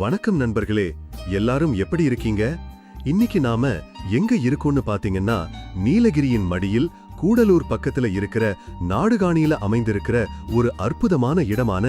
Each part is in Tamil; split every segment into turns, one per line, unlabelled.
வணக்கம் நண்பர்களே எல்லாரும் எப்படி இருக்கீங்க? இன்னைக்கு நாம எங்க இருக்கோம்னு பாத்தீங்கன்னா நீலகிரியின் மடியில் கூடலூர் பக்கத்துல இருக்கிற நாடுகாணியில அமைந்திருக்கிற ஒரு அற்புதமான இடமான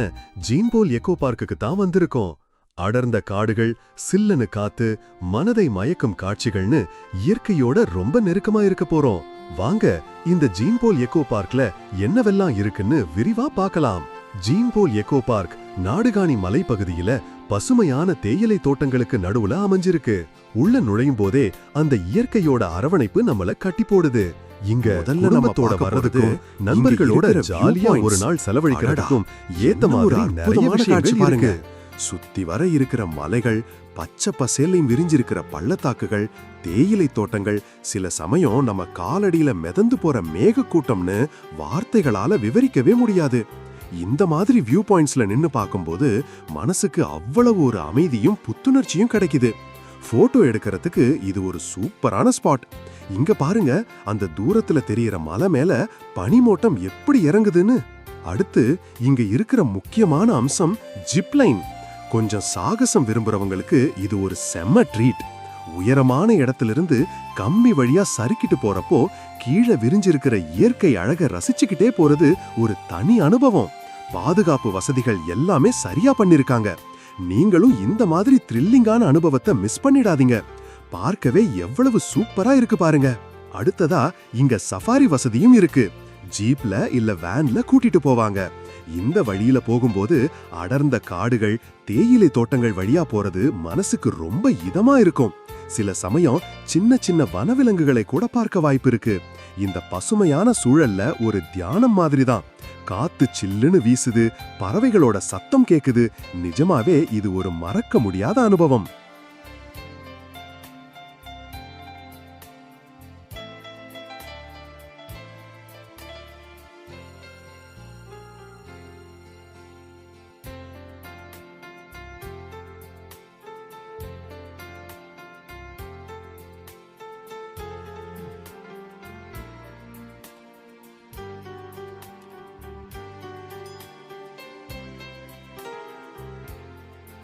ஜீன்போல் எக்கோ பார்க்குக்கு தான் வந்திருக்கோம். அடர்ந்த காடுகள் சில்லுன்னு காத்து மனதை மயக்கும் காட்சிகள்னு இயற்கையோட ரொம்ப நெருக்கமா இருக்க போறோம். வாங்க இந்த ஜீன்போல் எக்கோ பார்க்ல என்னவெல்லாம் இருக்குன்னு விரிவா பார்க்கலாம். Gene pool eco park Nadukani மலைப்பகுதியில பசுமையான தேயிலை தோட்டங்களுக்கு நடுவுல அமைஞ்சிருக்கு. உள்ள நுழையும் போதே அந்த இயற்கையோட அரவணைப்பு நம்மள கட்டி போடுது. இங்க குடும்பத்தோட வர்றதுக்கும் நண்பர்களோட ஜாலியா ஒரு. நாள் செலவழிக்கிறதுக்கும் ஏத்த மாதிரி நிறைய விஷயங்கள்
பாருங்க
இருக்கு.
சுத்தி வர இருக்கிற மலைகள் பச்சை பசேலையும் விரிஞ்சிருக்கிற பள்ளத்தாக்குகள் தேயிலை தோட்டங்கள் சில சமயம் நம்ம காலடியில மிதந்து போற மேக கூட்டம்னு வார்த்தைகளால விவரிக்கவே முடியாது. இந்த மாதிரி வியூ பாயிண்ட்ஸ்ல நின்னு பார்க்கும்போது மனசுக்கு அவ்வளவு ஒரு அமைதியும் புத்துணர்ச்சியும் கிடைக்குது. போட்டோ எடுக்கிறதுக்கு இது ஒரு சூப்பரான ஸ்பாட் இங்க பாருங்க அந்த தூரத்துல தெரியற மலை மேல பனிமூட்டம் எப்படி இறங்குதுன்னு. அடுத்து இங்க இருக்கிற முக்கியமான அம்சம் ஜிப்லைன் கொஞ்சம் சாகசம் விரும்புறவங்களுக்கு இது ஒரு செம்ம ட்ரீட் உயரமான இடத்திலிருந்து கம்மி வழியா சறுக்கிட்டு போறப்போ கீழே விரிஞ்சிருக்கிற இயற்கை அழக ரசிச்சுக்கிட்டே போறது ஒரு தனி அனுபவம். பாதுகாப்பு வசதிகள் எல்லாமே சரியா பண்ணிருக்காங்க. நீங்களும் இந்த மாதிரி த்ரில்லிங்கான அனுபவத்தை மிஸ் பண்ணிடாதீங்க. பார்க்கவே எவ்வளவு சூப்பரா இருக்கு பாருங்க. அடுத்ததா இங்க சஃபாரி வசதியும் இருக்கு. ஜீப்ல இல்ல வேன்ல கூட்டிட்டு போவாங்க. இந்த வழியில போகும்போது அடர்ந்த காடுகள் தேயிலை தோட்டங்கள் வழியா போறது மனசுக்கு ரொம்ப இதமா இருக்கும். சில சமயம் சின்ன சின்ன வனவிலங்குகளை கூட பார்க்க வாய்ப்பு இருக்கு. இந்த பசுமையான சூழல்ல ஒரு தியானம் மாதிரி தான் காத்து சில்லுன்னு வீசுது பறவைகளோட சத்தம் கேக்குது. நிஜமாவே இது ஒரு மறக்க முடியாத அனுபவம்.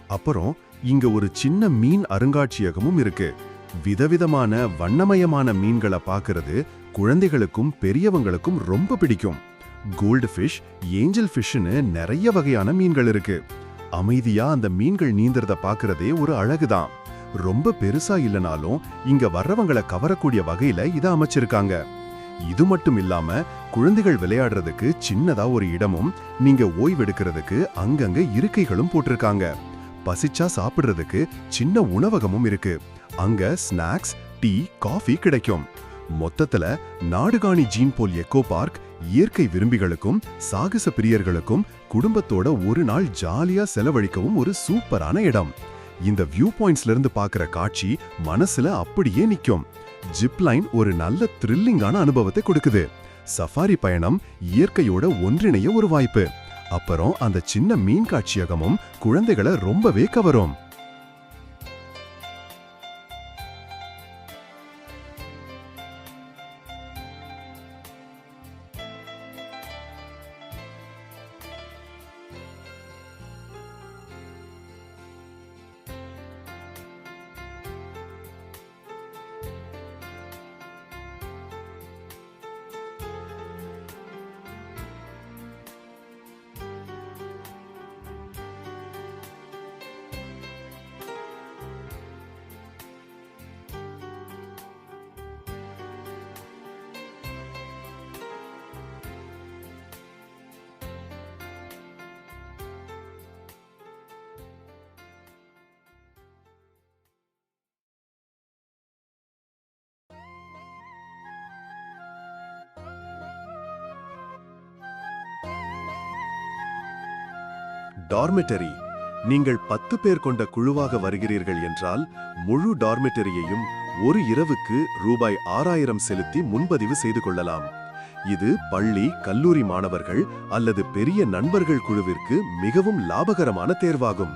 அப்புறம் இங்க ஒரு சின்ன மீன் அருங்காட்சியகமும் இருக்கு. விதவிதமான வண்ணமயமான மீன்களை பார்க்கறது குழந்தைகளுக்கும் பெரியவங்களுக்கும் ரொம்ப பிடிக்கும். கோல்டு ஃபிஷ் ஏஞ்சல் ஃபிஷ்னு நிறைய வகையான மீன்கள் இருக்கு. அமைதியா அந்த மீன்கள் நீந்தறத பார்க்கறதே ஒரு அழகுதான். ரொம்ப பெருசா இல்லனாலும் இங்க வர்றவங்கள கவரக்கூடிய வகையில இத அமைச்சிருக்காங்க. இது மட்டும் இல்லாம குழந்தைகள் விளையாடுறதுக்கு சின்னதா ஒரு இடமும் நீங்க ஓய்வெடுக்கிறதுக்கு அங்கங்க இருக்கைகளும் போட்டிருக்காங்க. பசிச்சா சாப்பிடுறதுக்கு சின்ன உணவகமும் இருக்கு. அங்க ஸ்நாக்ஸ் டீ காஃபி கிடைக்கும். மொத்தத்துல Nadukani gene pool eco park இயற்கை விரும்பிகளுக்கும் சாகச பிரியர்களுக்கும் குடும்பத்தோட ஒரு நாள் ஜாலியா செலவழிக்கவும் ஒரு சூப்பரான இடம். இந்த வியூ பாயிண்ட்ஸ்ல இருந்து பாக்குற காட்சி மனசுல அப்படியே நிக்கும். ஜிப்லைன் ஒரு நல்ல த்ரில்லிங்கான அனுபவத்தை கொடுக்குது. சஃபாரி பயணம் இயற்கையோட ஒன்றிணைய ஒரு வாய்ப்பு. அப்புறம் அந்த சின்ன மீன் காட்சியகமும் குழந்தைகளை ரொம்பவே கவரும். டார்மெட்டரி. நீங்கள் பத்து பேர் கொண்ட குழுவாக வருகிறீர்கள் என்றால் முழு டார்மெட்டரியையும் ஒரு இரவுக்கு ரூபாய் ஆறாயிரம் செலுத்தி முன்பதிவு செய்து கொள்ளலாம். இது பள்ளி கல்லூரி மாணவர்கள் அல்லது பெரிய நண்பர்கள் குழுவிற்கு மிகவும் லாபகரமான தேர்வாகும்.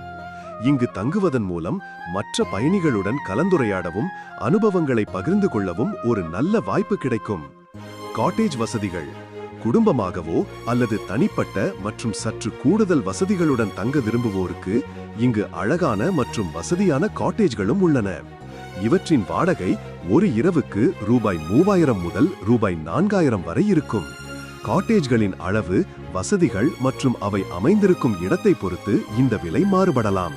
இங்கு தங்குவதன் மூலம் மற்ற பயணிகளுடன் கலந்துரையாடவும் அனுபவங்களை பகிர்ந்து கொள்ளவும் ஒரு நல்ல வாய்ப்பு கிடைக்கும். காட்டேஜ் வசதிகள். குடும்பமாகவோ அல்லது தனிப்பட்ட மற்றும் சற்று கூடுதல் வசதிகளுடன் தங்க விரும்புவோருக்கு இங்கு அழகான மற்றும் வசதியான காட்டேஜ்களும் உள்ளன. இவற்றின் வாடகை ஒரு இரவுக்கு ரூபாய் மூவாயிரம் முதல் ரூபாய் நான்காயிரம் வரை இருக்கும். காட்டேஜ்களின் அளவு வசதிகள் மற்றும் அவை அமைந்திருக்கும் இடத்தை பொறுத்து இந்த விலை மாறுபடலாம்.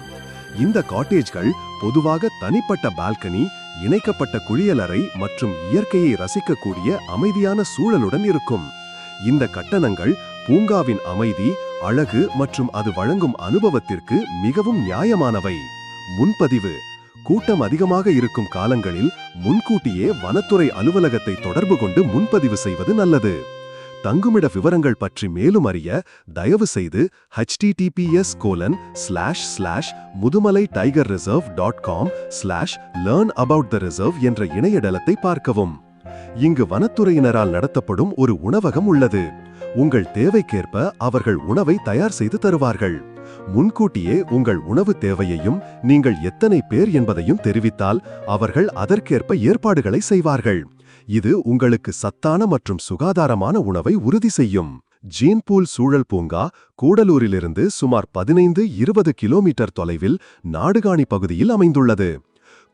இந்த காட்டேஜ்கள் பொதுவாக தனிப்பட்ட பால்கனி இணைக்கப்பட்ட குளியலறை மற்றும் இயற்கையை ரசிக்கக்கூடிய அமைதியான சூழலுடன் இருக்கும். இந்த கட்டணங்கள் பூங்காவின் அமைதி அழகு மற்றும் அது வழங்கும் அனுபவத்திற்கு மிகவும் நியாயமானவை. முன்பதிவு. கூட்டம் அதிகமாக இருக்கும் காலங்களில் முன்கூட்டியே வனத்துறை அலுவலகத்தை தொடர்பு கொண்டு முன்பதிவு செய்வது நல்லது. தங்குமிட விவரங்கள் பற்றி மேலும் அறிய தயவு செய்து HTTPS colon slash slash Mudumalai tiger reserve dot com slash learn about the reserve என்ற இணையதளத்தை பார்க்கவும். இங்கு வனத்துறையினரால் நடத்தப்படும் ஒரு உணவகம் உள்ளது. உங்கள் தேவைக்கேற்ப அவர்கள் உணவை தயார் செய்து தருவார்கள். முன்கூட்டியே உங்கள் உணவு தேவையையும் நீங்கள் எத்தனை பேர் என்பதையும் தெரிவித்தால் அவர்கள் அதற்கேற்ப ஏற்பாடுகளை செய்வார்கள். இது உங்களுக்கு சத்தான மற்றும் சுகாதாரமான உணவை உறுதி செய்யும். ஜீன்பூல் சூழல் பூங்கா கூடலூரிலிருந்து சுமார் பதினைந்து இருபது கிலோமீட்டர் தொலைவில் நாடுகாணி பகுதியில் அமைந்துள்ளது.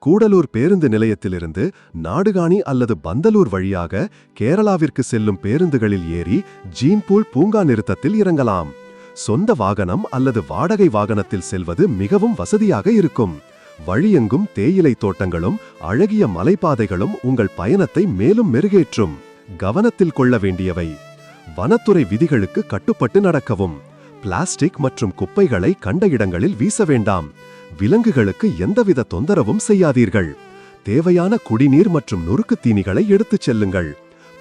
கூடலூர் பேருந்து நிலையத்திலிருந்து நாடுகாணி அல்லது பந்தலூர் வழியாக கேரளாவிற்கு செல்லும் பேருந்துகளில் ஏறி ஜீன்பூல் பூங்கா நிறுத்தத்தில் இறங்கலாம். சொந்த வாகனம் அல்லது வாடகை வாகனத்தில் செல்வது மிகவும் வசதியாக இருக்கும். வழியெங்கும் தேயிலை தோட்டங்களும் அழகிய மலைப்பாதைகளும் உங்கள் பயணத்தை மேலும் மெருகேற்றும். கவனத்தில் கொள்ள வேண்டியவை. வனத்துறை விதிகளுக்கு கட்டுப்பட்டு நடக்கவும். பிளாஸ்டிக் மற்றும் குப்பைகளை கண்ட இடங்களில் வீச வேண்டாம். விலங்குகளுக்கு எந்தவித தொந்தரவும் செய்யாதீர்கள். தேவையான குடிநீர் மற்றும் நொறுக்கு தீனிகளை எடுத்துச் செல்லுங்கள்.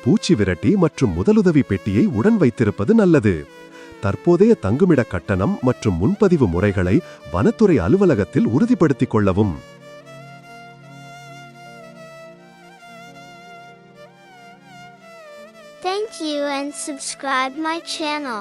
பூச்சி விரட்டி மற்றும் முதலுதவி பெட்டியை உடன் வைத்திருப்பது நல்லது. தற்போதைய தங்குமிட கட்டணம் மற்றும் முன்பதிவு முறைகளை வனத்துறை அலுவலகத்தில் உறுதிப்படுத்திக் கொள்ளவும்.
Thank you and subscribe my channel.